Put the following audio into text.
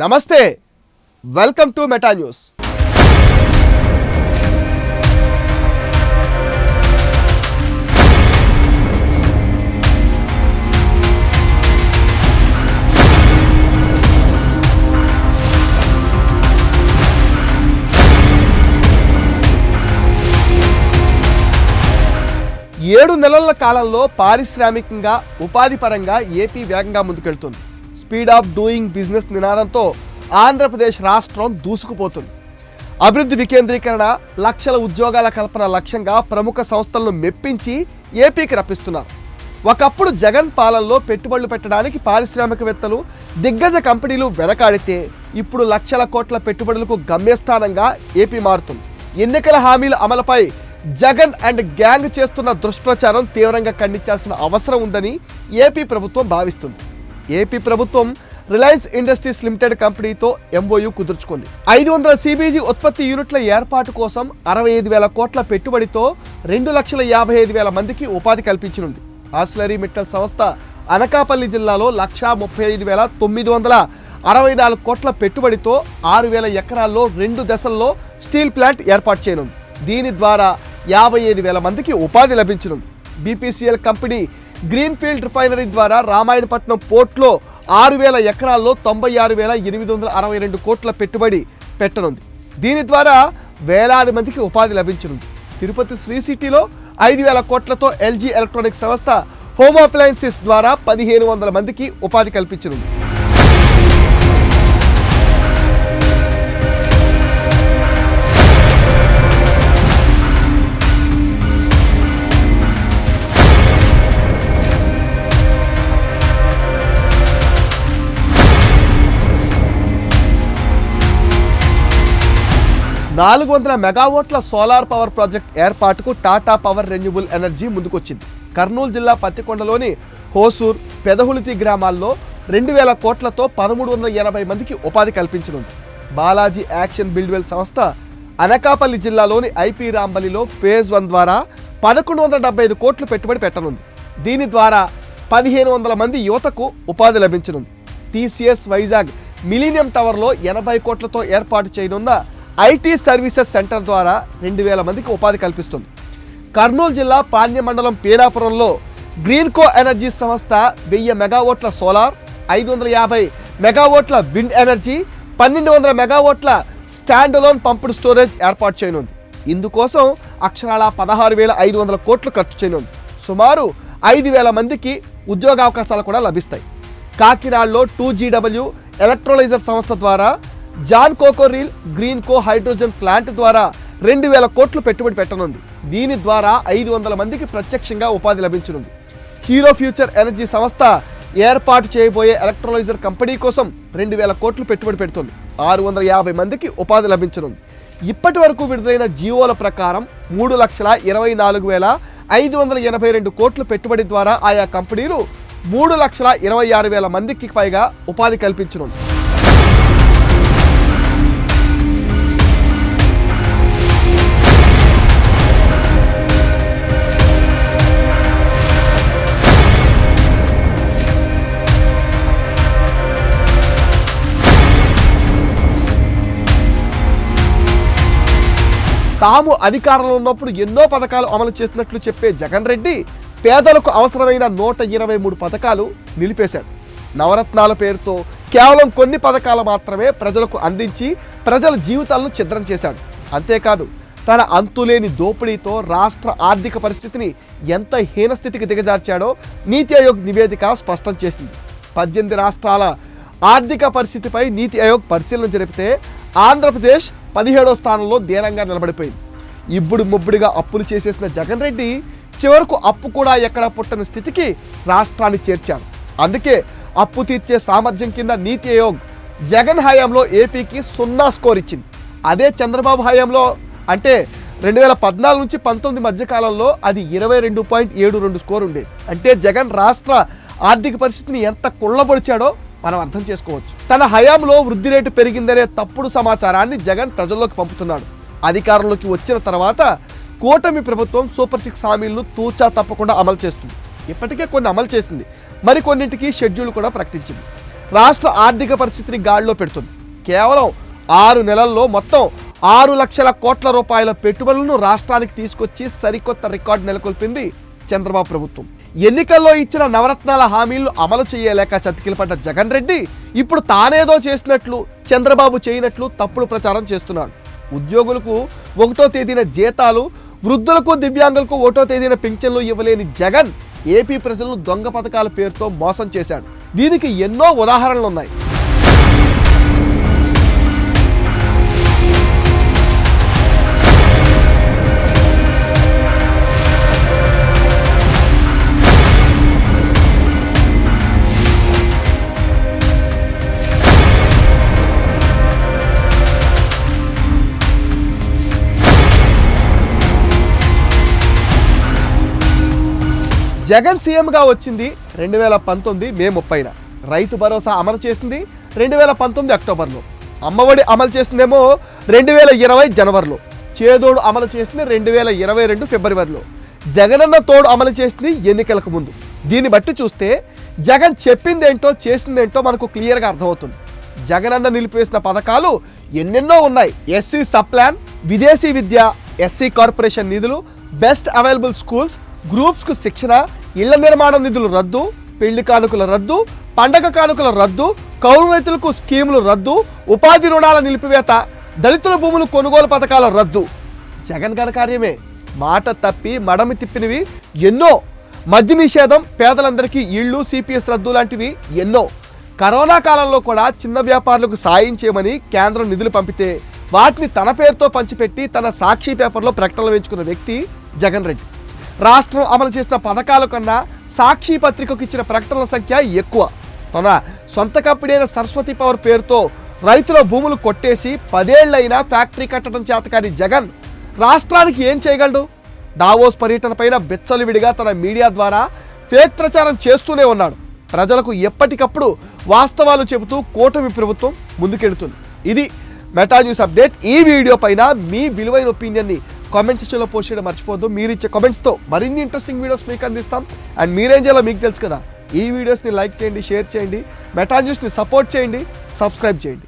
నమస్తే welcome to meta news. ఏడు నెలల కాలంలో పారిశ్రామికంగా ఉపాధి పరంగా ఏపీ వేగంగా ముందుకెళ్తుంది. స్పీడ్ ఆఫ్ డూయింగ్ బిజినెస్ నినాదంతో ఆంధ్రప్రదేశ్ రాష్ట్రం దూసుకుపోతుంది. అభివృద్ధి వికేంద్రీకరణ లక్షల ఉద్యోగాల కల్పన లక్ష్యంగా ప్రముఖ సంస్థలను మెప్పించి ఏపీకి రప్పిస్తున్నారు. ఒకప్పుడు జగన్ పాలనలో పెట్టుబడులు పెట్టడానికి పారిశ్రామికవేత్తలు దిగ్గజ కంపెనీలు వెనకాడితే ఇప్పుడు లక్షల కోట్ల పెట్టుబడులకు గమ్యస్థానంగా ఏపీ మారుతుంది. ఎన్నికల హామీల అమలుపై జగన్ అండ్ గ్యాంగ్ చేస్తున్న దుష్ప్రచారం తీవ్రంగా ఖండించాల్సిన అవసరం ఉందని ఏపీ ప్రభుత్వం భావిస్తుంది. ఏపీ ప్రభుత్వం రిలయన్స్ ఇండస్ట్రీస్ లిమిటెడ్ కంపెనీతో ఎంఓయూ కుదుర్చుకుంది. ఐదు వందల సిబిజీ ఉత్పత్తి యూనిట్ల ఏర్పాటు కోసం అరవై ఐదు వేల కోట్ల పెట్టుబడితో రెండు లక్షల యాభై ఐదు వేల మందికి ఉపాధి కల్పించనుంది. ఆస్లరీ మిట్టల్ సంస్థ అనకాపల్లి జిల్లాలో లక్షా ముప్పై ఐదు వేల తొమ్మిది వందల అరవై నాలుగు కోట్ల పెట్టుబడితో ఆరు వేల ఎకరాల్లో రెండు దశల్లో స్టీల్ ప్లాంట్ ఏర్పాటు చేయనుంది. దీని ద్వారా యాభై ఐదు వేల మందికి ఉపాధి లభించనుంది. బీపీసీఎల్ కంపెనీ గ్రీన్ఫీల్డ్ రిఫైనరీ ద్వారా రామాయణపట్నం పోర్ట్లో ఆరు వేల ఎకరాల్లో తొంభై ఆరు వేల ఎనిమిది వందల అరవై రెండు కోట్ల పెట్టుబడి పెట్టనుంది. దీని ద్వారా వేలాది మందికి ఉపాధి లభించనుంది. తిరుపతి శ్రీ సిటీలో ఐదు వేల కోట్లతో ఎల్జీ ఎలక్ట్రానిక్ సంస్థ హోమ్ అప్లయన్సెస్ ద్వారా పదిహేను వందల మందికి ఉపాధి కల్పించనుంది. నాలుగు వందల మెగావాట్ల సోలార్ పవర్ ప్రాజెక్ట్ ఏర్పాటుకు టాటా పవర్ రెన్యూబుల్ ఎనర్జీ ముందుకొచ్చింది. కర్నూలు జిల్లా పత్తికొండలోని హోసూర్ పెదహులితి గ్రామాల్లో రెండు వేల కోట్లతో పదమూడు వందల ఎనభై మందికి ఉపాధి కల్పించనుంది. బాలాజీ యాక్షన్ బిల్డ్వెల్ సంస్థ అనకాపల్లి జిల్లాలోని ఐపీ రాంబలిలో ఫేజ్ వన్ ద్వారా పదకొండు వందల డెబ్బై ఐదు కోట్లు పెట్టుబడి పెట్టనుంది. దీని ద్వారా పదిహేను వందల మంది యువతకు ఉపాధి లభించనుంది. టీసీఎస్ వైజాగ్ మిలీనియం టవర్లో ఎనభై కోట్లతో ఏర్పాటు చేయనున్న ఐటీ సర్వీసెస్ సెంటర్ ద్వారా రెండు వేల మందికి ఉపాధి కల్పిస్తుంది. కర్నూలు జిల్లా పాణ్య మండలం పీరాపురంలో గ్రీన్కో ఎనర్జీ సంస్థ వెయ్యి మెగావాట్ల సోలార్ ఐదు వందల యాభై మెగావాట్ల విండ్ ఎనర్జీ పన్నెండు వందల మెగావాట్ల స్టాండ్ అలోన్ పంపుడు స్టోరేజ్ ఏర్పాటు చేయనుంది. ఇందుకోసం అక్షరాల పదహారు వేల ఐదు వందల కోట్లు ఖర్చు చేయనుంది. సుమారు ఐదు వేల మందికి ఉద్యోగావకాశాలు కూడా లభిస్తాయి. కాకినాడలో టూ జీడబ్ల్యూ ఎలక్ట్రోలైజర్ సంస్థ ద్వారా John Cockerill Greenko hydrogen plant ద్వారా రెండు వేల కోట్లు పెట్టుబడి పెట్టనుంది. దీని ద్వారా ఐదు వందల మందికి ప్రత్యక్షంగా ఉపాధి లభించనుంది. హీరో ఫ్యూచర్ ఎనర్జీ సంస్థ ఏర్పాటు చేయబోయే ఎలక్ట్రోలైజర్ కంపెనీ కోసం రెండు వేల కోట్లు పెట్టుబడి పెడుతుంది. ఆరు వందల యాభై మందికి ఉపాధి లభించనుంది. ఇప్పటి వరకు విడుదలైన జీవోల ప్రకారం మూడు లక్షల ఇరవై నాలుగు వేల ఐదు వందల ఎనభై రెండు కోట్ల పెట్టుబడి ద్వారా ఆయా కంపెనీలు మూడు లక్షల ఇరవై ఆరు వేల మందికి పైగా ఉపాధి కల్పించనుంది. తాము అధికారంలో ఉన్నప్పుడు ఎన్నో పథకాలు అమలు చేసినట్లు చెప్పే జగన్ రెడ్డి పేదలకు అవసరమైన నూట ఇరవై మూడు పథకాలు నిలిపేశాడు. నవరత్నాల పేరుతో కేవలం కొన్ని పథకాలు మాత్రమే ప్రజలకు అందించి ప్రజల జీవితాలను ఛిద్రం చేశాడు. అంతేకాదు తన అంతులేని దోపిడీతో రాష్ట్ర ఆర్థిక పరిస్థితిని ఎంత హీనస్థితికి దిగజార్చాడో నీతి ఆయోగ్ నివేదిక స్పష్టం చేసింది. పద్దెనిమిది రాష్ట్రాల ఆర్థిక పరిస్థితిపై నీతి ఆయోగ్ పరిశీలన జరిపితే ఆంధ్రప్రదేశ్ పదిహేడో స్థానంలో దీనంగా నిలబడిపోయింది. ఇప్పుడు ముబ్బుడిగా అప్పులు చేసేసిన జగన్ రెడ్డి చివరకు అప్పు కూడా ఎక్కడ పుట్టని స్థితికి రాష్ట్రాన్ని చేర్చాడు అందుకే అప్పు తీర్చే సామర్థ్యం కింద నీతి ఆయోగ్ జగన్ హయాంలో ఏపీకి సున్నా స్కోర్ ఇచ్చింది. అదే చంద్రబాబు హయాంలో అంటే రెండు వేల పద్నాలుగు నుంచి పంతొమ్మిది మధ్య కాలంలో అది ఇరవై రెండు పాయింట్ ఏడు రెండు స్కోర్ ఉండేది. అంటే జగన్ రాష్ట్ర ఆర్థిక పరిస్థితిని ఎంత కుళ్ళబొడిచాడో మనం అర్థం చేసుకోవచ్చు. తన హయాంలో వృద్ధి రేటు పెరిగిందనే తప్పుడు సమాచారాన్ని జగన్ ప్రజల్లోకి పంపుతున్నాడు. అధికారంలోకి వచ్చిన తర్వాత కూటమి ప్రభుత్వం సూపర్ సిక్స్ హామీలను తూచా తప్పకుండా అమలు చేస్తుంది. ఇప్పటికే కొన్ని అమలు చేసింది. మరికొన్నింటికి షెడ్యూల్ కూడా ప్రకటించింది. రాష్ట్ర ఆర్థిక పరిస్థితిని గాడిలో పెడుతుంది. కేవలం ఆరు నెలల్లో మొత్తం ఆరు లక్షల కోట్ల రూపాయల పెట్టుబడులను రాష్ట్రానికి తీసుకొచ్చి సరికొత్త రికార్డు నెలకొల్పింది చంద్రబాబు ప్రభుత్వం. ఎన్నికల్లో ఇచ్చిన నవరత్నాల హామీలను అమలు చేయలేక చతికిలపడ్డ జగన్ రెడ్డి ఇప్పుడు తానేదో చేసినట్లు చంద్రబాబు చేయనట్లు తప్పుడు ప్రచారం చేస్తున్నాడు. ఉద్యోగులకు ఒకటో తేదీన జీతాలు వృద్ధులకు దివ్యాంగులకు ఒకటో తేదీన పింఛన్లు ఇవ్వలేని జగన్ ఏపీ ప్రజలను దొంగ పథకాల పేరుతో మోసం చేశాడు. దీనికి ఎన్నో ఉదాహరణలు జగన్ సీఎంగా వచ్చింది రెండు వేల పంతొమ్మిది మే ముప్పైన. రైతు భరోసా అమలు చేసింది రెండు వేల పంతొమ్మిది అక్టోబర్లో. అమ్మఒడి అమలు చేసిందేమో రెండు వేల ఇరవై జనవరిలో. చేదోడు అమలు చేసింది రెండు వేల ఇరవై రెండు ఫిబ్రవరిలో. జగనన్న తోడు అమలు చేసింది ఎన్నికలకు ముందు. దీన్ని బట్టి చూస్తే జగన్ చెప్పిందేంటో చేసిందేంటో మనకు క్లియర్గా అర్థమవుతుంది. జగనన్న నిలిపివేసిన పథకాలు ఎన్నెన్నో ఉన్నాయి. ఎస్సీ సప్లాన్ విదేశీ విద్య ఎస్సీ కార్పొరేషన్ నిధులు బెస్ట్ అవైలబుల్ స్కూల్స్ గ్రూప్స్కు శిక్షణ ఇళ్ళ నిర్మాణ నిధులు రద్దు పెళ్ళి కానుకల రద్దు పండగ కానుకల రద్దు కౌలు రైతులకు స్కీములు రద్దు ఉపాధి రుణాల నిలిపివేత దళితుల భూములు కొనుగోలు పథకాల రద్దు. జగన్ గారి కార్యమే. మాట తప్పి మడమి తిప్పినవి ఎన్నో. మద్య నిషేధం పేదలందరికీ ఇళ్ళు సిపిఎస్ రద్దు లాంటివి ఎన్నో. కరోనా కాలంలో కూడా చిన్న వ్యాపారులకు సాయం చేయమని కేంద్రం నిధులు పంపితే వాటిని తన పేరుతో పంచిపెట్టి తన సాక్షి పేపర్లో ప్రకటనలు వేయించుకున్న వ్యక్తి జగన్ రెడ్డి. రాష్ట్రం అమలు చేసిన పథకాల కన్నా సాక్షి పత్రికకు ఇచ్చిన ప్రకటనల సంఖ్య ఎక్కువ. తన సొంత కంపెనీ సరస్వతి పవర్ పేరుతో రైతుల భూములు కొట్టేసి పదేళ్ళైనా ఫ్యాక్టరీ కట్టడం చేతకాని జగన్ రాష్ట్రానికి ఏం చేయగలడు? డావోస్ పర్యటన పైన బెచ్చలివిడిగా తన మీడియా ద్వారా ఫేక్ ప్రచారం చేస్తూనే ఉన్నాడు. ప్రజలకు ఎప్పటికప్పుడు వాస్తవాలు చెబుతూ కూటమి ప్రభుత్వం ముందుకెడుతుంది ఇది మెటా న్యూస్ అప్డేట్. ఈ వీడియో పైన మీ విలువైన ఒపీనియన్ని కామెంట్ సెక్షన్లో పోస్ట్ చేయడం మర్చిపోద్దు మీరు ఇచ్చే కామెంట్స్తో మరిన్ని ఇంట్రెస్టింగ్ వీడియోస్ మీకు అందిస్తాం. అండ్ మీరేం చేయాలో మీకు తెలుసు కదా. ఈ వీడియోస్ని లైక్ చేయండి షేర్ చేయండి. మెటా న్యూస్ని సపోర్ట్ చేయండి. సబ్స్క్రైబ్ చేయండి.